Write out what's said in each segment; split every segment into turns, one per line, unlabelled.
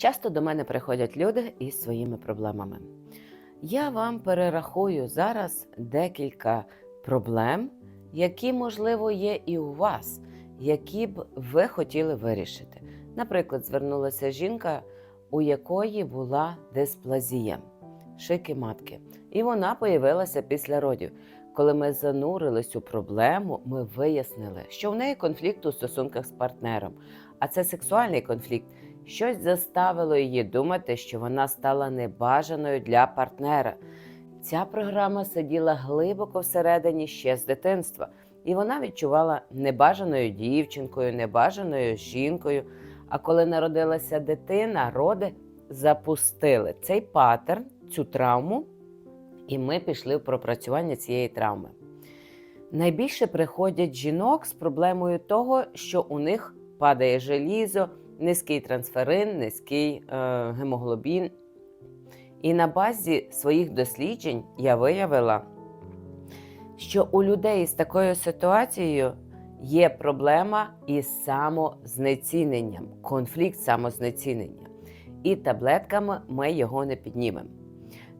Часто до мене приходять люди із своїми проблемами. Я вам перерахую зараз декілька проблем, які, можливо, є і у вас, які б ви хотіли вирішити. Наприклад, звернулася жінка, у якої була дисплазія шийки матки, і вона появилася після родів. Коли ми занурились у проблему, ми вияснили, що в неї конфлікт у стосунках з партнером, а це сексуальний конфлікт. Щось заставило її думати, що вона стала небажаною для партнера. Ця програма сиділа глибоко всередині ще з дитинства, і вона відчувала небажаною дівчинкою, небажаною жінкою. А коли народилася дитина, роди запустили цей паттерн, цю травму, і ми пішли в пропрацювання цієї травми. Найбільше приходять жінок з проблемою того, що у них падає желізо, низький трансферин, низький е, гемоглобін. І на базі своїх досліджень я виявила, що у людей з такою ситуацією є проблема із самознеціненням, конфлікт самознецінення. І таблетками ми його не піднімемо.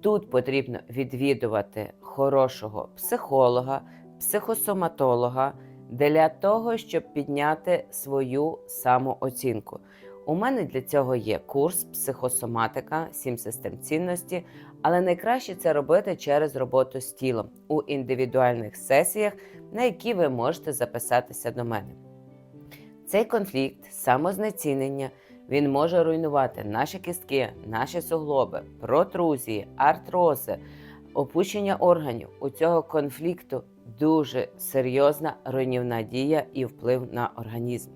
Тут потрібно відвідувати хорошого психолога, психосоматолога для того, щоб підняти свою самооцінку. У мене для цього є курс психосоматика, сім систем цінності, але найкраще це робити через роботу з тілом у індивідуальних сесіях, на які ви можете записатися до мене. Цей конфлікт, самознецінення, він може руйнувати наші кістки, наші суглоби, протрузії, артрози, опущення органів. У цього конфлікту дуже серйозна руйнівна дія і вплив на організм.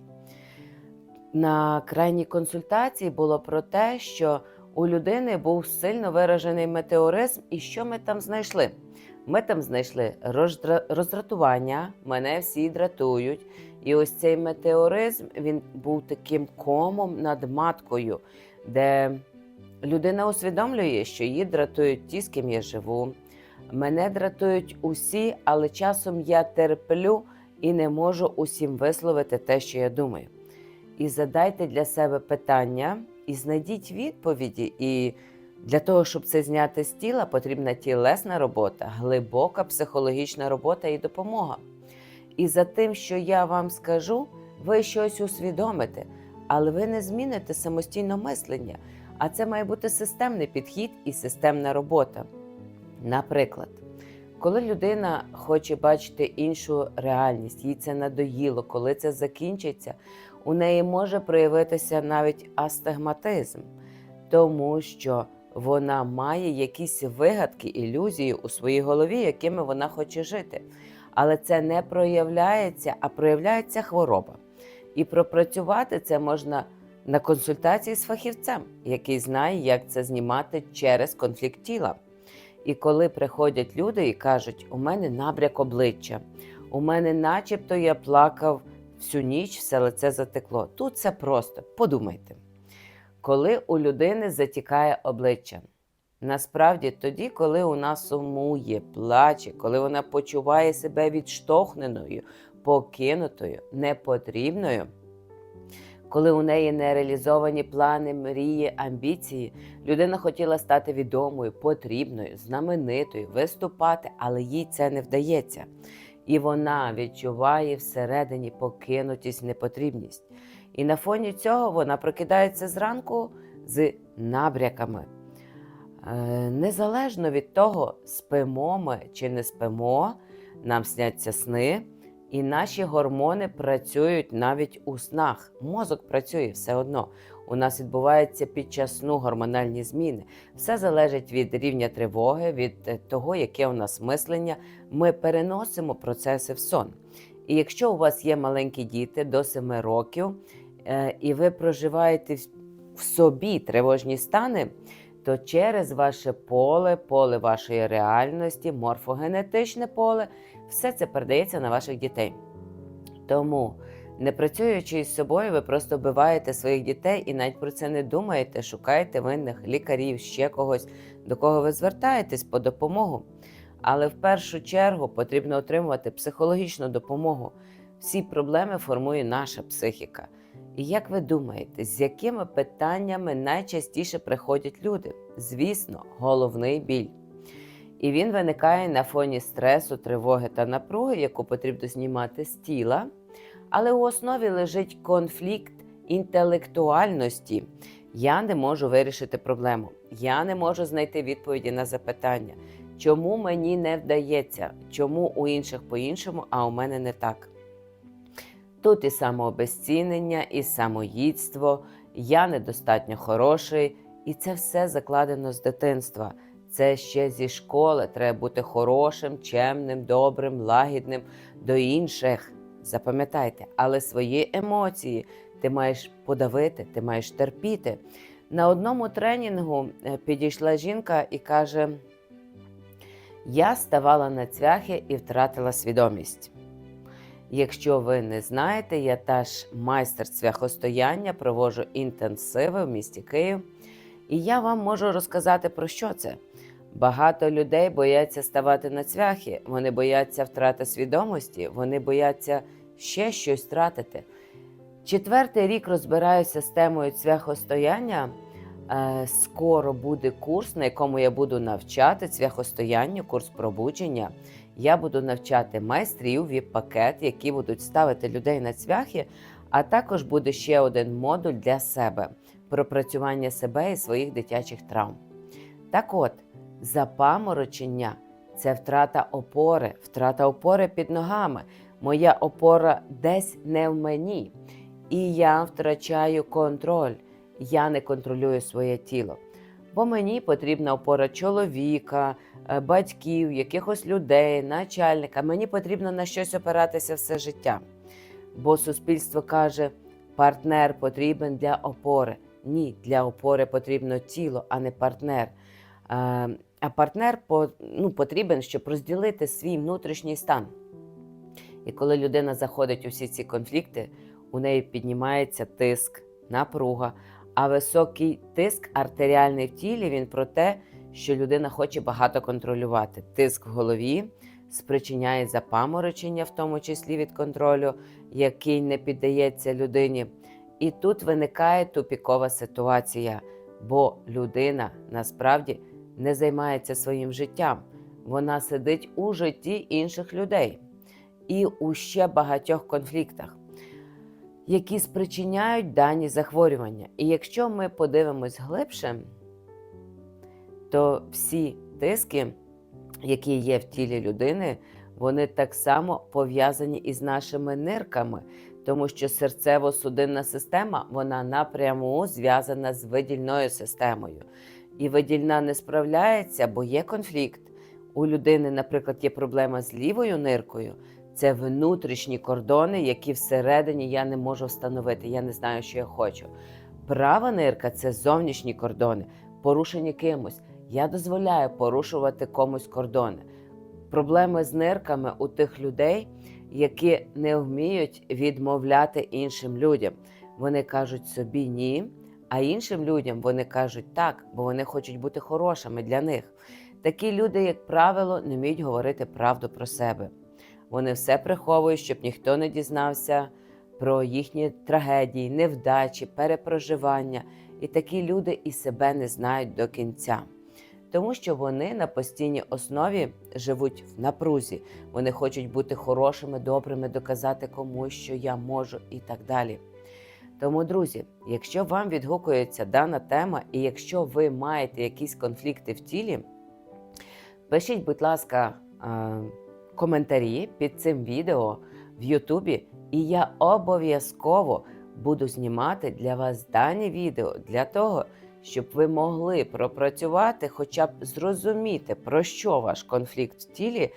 На крайній консультації було про те, що у людини був сильно виражений метеоризм, і що ми там знайшли? Ми там знайшли роздратування, мене всі дратують. І ось цей метеоризм він був таким комом над маткою, де людина усвідомлює, що її дратують ті, з ким я живу. Мене дратують усі, але часом я терплю і не можу усім висловити те, що я думаю. І задайте для себе питання, і знайдіть відповіді. І для того, щоб це зняти з тіла, потрібна тілесна робота, глибока психологічна робота і допомога. І за тим, що я вам скажу, ви щось усвідомите, але ви не зміните самостійно мислення. А це має бути системний підхід і системна робота. Наприклад, коли людина хоче бачити іншу реальність, їй це надоїло, коли це закінчиться, у неї може проявитися навіть астигматизм, тому що вона має якісь вигадки, ілюзії у своїй голові, якими вона хоче жити. Але це не проявляється, а проявляється хвороба. І пропрацювати це можна на консультації з фахівцем, який знає, як це знімати через конфлікт тіла. І коли приходять люди і кажуть, у мене набряк обличчя, у мене начебто я плакав всю ніч, все лице затекло. Тут це просто, подумайте. Коли у людини затікає обличчя, насправді тоді, коли вона сумує, плаче, коли вона почуває себе відштовхненою, покинутою, непотрібною, коли у неї не реалізовані плани, мрії, амбіції, людина хотіла стати відомою, потрібною, знаменитою, виступати, але їй це не вдається. І вона відчуває всередині покинутість, непотрібність. І на фоні цього вона прокидається зранку з набряками. Е, Незалежно від того, спимо ми чи не спимо, нам сняться сни, і наші гормони працюють навіть у снах. Мозок працює все одно. У нас відбуваються під час сну гормональні зміни. Все залежить від рівня тривоги, від е, того, яке у нас мислення. Ми переносимо процеси в сон. І якщо у вас є маленькі діти до 7 років, е, і ви проживаєте в собі тривожні стани, то через ваше поле, поле вашої реальності, морфогенетичне поле, все це передається на ваших дітей. Тому, не працюючи із собою, ви просто вбиваєте своїх дітей і навіть про це не думаєте, шукаєте винних лікарів, ще когось, до кого ви звертаєтесь по допомогу. Але в першу чергу потрібно отримувати психологічну допомогу. Всі проблеми формує наша психіка. І як ви думаєте, з якими питаннями найчастіше приходять люди? Звісно, головний біль. І він виникає на фоні стресу, тривоги та напруги, яку потрібно знімати з тіла. Але у основі лежить конфлікт інтелектуальності. Я не можу вирішити проблему. Я не можу знайти відповіді на запитання, чому мені не вдається, чому у інших по-іншому, а у мене не так. Тут і самообезцінення, і самоїдство, я недостатньо хороший, і це все закладено з дитинства. Це ще зі школи. Треба бути хорошим, чемним, добрим, лагідним до інших. Запам'ятайте, але свої емоції ти маєш подавити, ти маєш терпіти. На одному тренінгу е, підійшла жінка і каже: Я ставала на цвяхи і втратила свідомість. Якщо ви не знаєте, я теж майстер цвяхостояння, проводжу інтенсиви в місті Київ, і я вам можу розказати про що це. Багато людей бояться ставати на цвяхи, вони бояться втрати свідомості, вони бояться ще щось втратити. Четвертий рік розбираюся з темою цвяхостояння. Е, Скоро буде курс, на якому я буду навчати цвяхостоянню, курс пробудження. Я буду навчати майстрів віп-пакет, які будуть ставити людей на цвяхи, а також буде ще один модуль для себе пропрацювання себе і своїх дитячих травм. Так от, запаморочення це втрата опори, втрата опори під ногами. Моя опора десь не в мені. І я втрачаю контроль. Я не контролюю своє тіло. Бо мені потрібна опора чоловіка, е, батьків, якихось людей, начальника. Мені потрібно на щось опиратися все життя. Бо суспільство каже, партнер потрібен для опори. Ні, для опори потрібно тіло, а не партнер. А партнер по- ну, потрібен, щоб розділити свій внутрішній стан. І коли людина заходить у всі ці конфлікти, у неї піднімається тиск, напруга. А високий тиск артеріальний в тілі він про те, що людина хоче багато контролювати. Тиск в голові спричиняє запаморочення, в тому числі від контролю, який не піддається людині. І тут виникає тупікова ситуація, бо людина насправді не займається своїм життям. Вона сидить у житті інших людей і у ще багатьох конфліктах, які спричиняють дані захворювання. І якщо ми подивимось глибше, то всі тиски, які є в тілі людини, вони так само пов'язані із нашими нирками, тому що серцево-судинна система вона напряму зв'язана з видільною системою. І видільна не справляється, бо є конфлікт. У людини, наприклад, є проблема з лівою ниркою. Це внутрішні кордони, які всередині я не можу встановити. Я не знаю, що я хочу. Права нирка це зовнішні кордони, порушені кимось. Я дозволяю порушувати комусь кордони. Проблеми з нирками у тих людей, які не вміють відмовляти іншим людям. Вони кажуть собі ні, а іншим людям вони кажуть так, бо вони хочуть бути хорошими для них. Такі люди, як правило, не вміють говорити правду про себе. Вони все приховують, щоб ніхто не дізнався про їхні трагедії, невдачі, перепроживання. І такі люди і себе не знають до кінця. Тому що вони на постійній основі живуть в напрузі. Вони хочуть бути хорошими, добрими, доказати комусь, що я можу, і так далі. Тому, друзі, якщо вам відгукується дана тема, і якщо ви маєте якісь конфлікти в тілі, пишіть, будь ласка, е, коментарі під цим відео в Ютубі, і я обов'язково буду знімати для вас дані відео для того, щоб ви могли пропрацювати, хоча б зрозуміти, про що ваш конфлікт в тілі,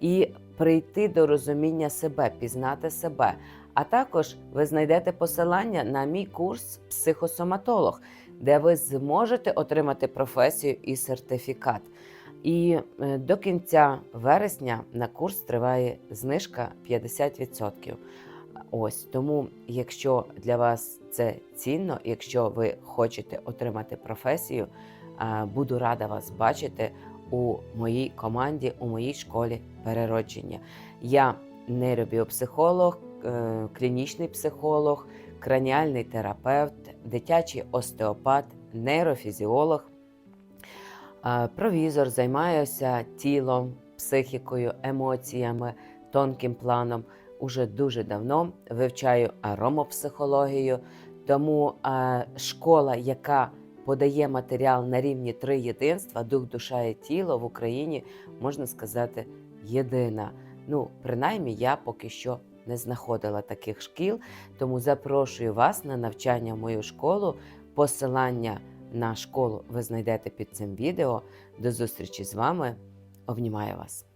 і прийти до розуміння себе, пізнати себе. А також ви знайдете посилання на мій курс психосоматолог, де ви зможете отримати професію і сертифікат. І е, до кінця вересня на курс триває знижка 50%. Ось тому, якщо для вас це цінно, якщо ви хочете отримати професію, буду рада вас бачити у моїй команді, у моїй школі переродження. Я нейробіопсихолог, клінічний психолог, краніальний терапевт, дитячий остеопат, нейрофізіолог, е, провізор, займаюся тілом, психікою, емоціями, тонким планом. Уже дуже давно вивчаю аромопсихологію, тому е, школа, яка подає матеріал на рівні три єдинства, дух, душа і тіло в Україні, можна сказати, єдина. Ну, принаймні, я поки що не знаходила таких шкіл, тому запрошую вас на навчання в мою школу. Посилання на школу ви знайдете під цим відео. До зустрічі з вами. Обнімаю вас!